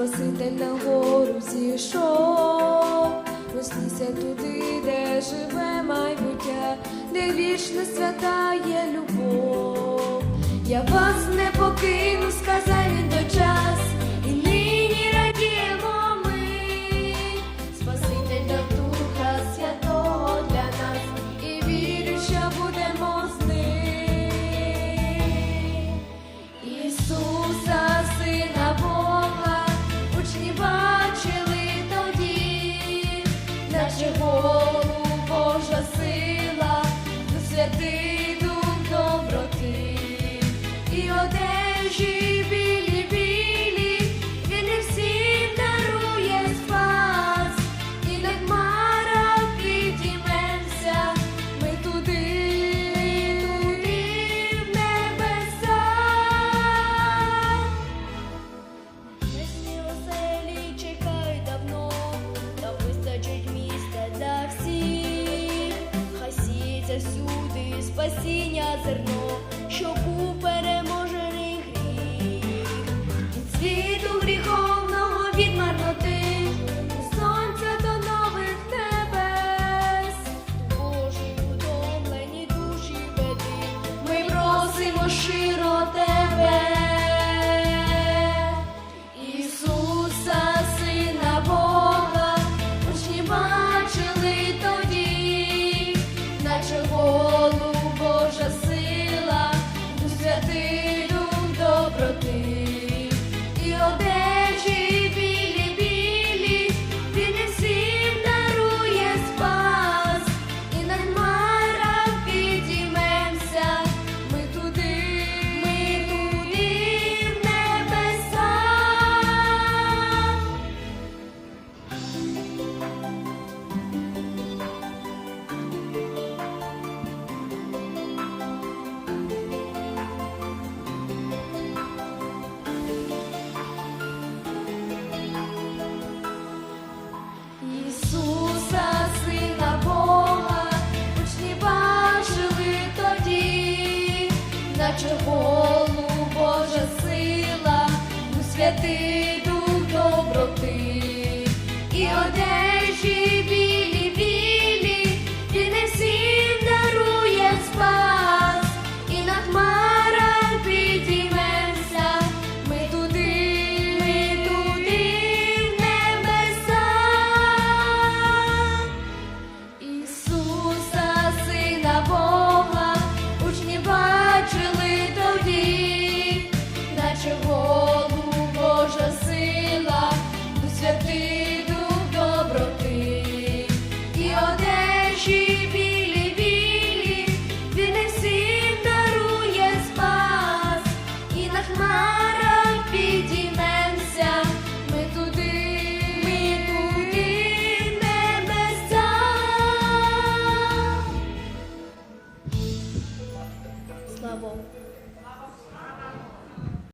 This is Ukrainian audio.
Спаситель на гору зійшов, проснися туди, де живе майбуття, де вічна свята є любов. Я вас не покину, сказав він до часу. зерно, що був переможений гріх, від світу гріховного від марноти, сонця до нових небес, Божі утомлені душі веди, ми просимо ши.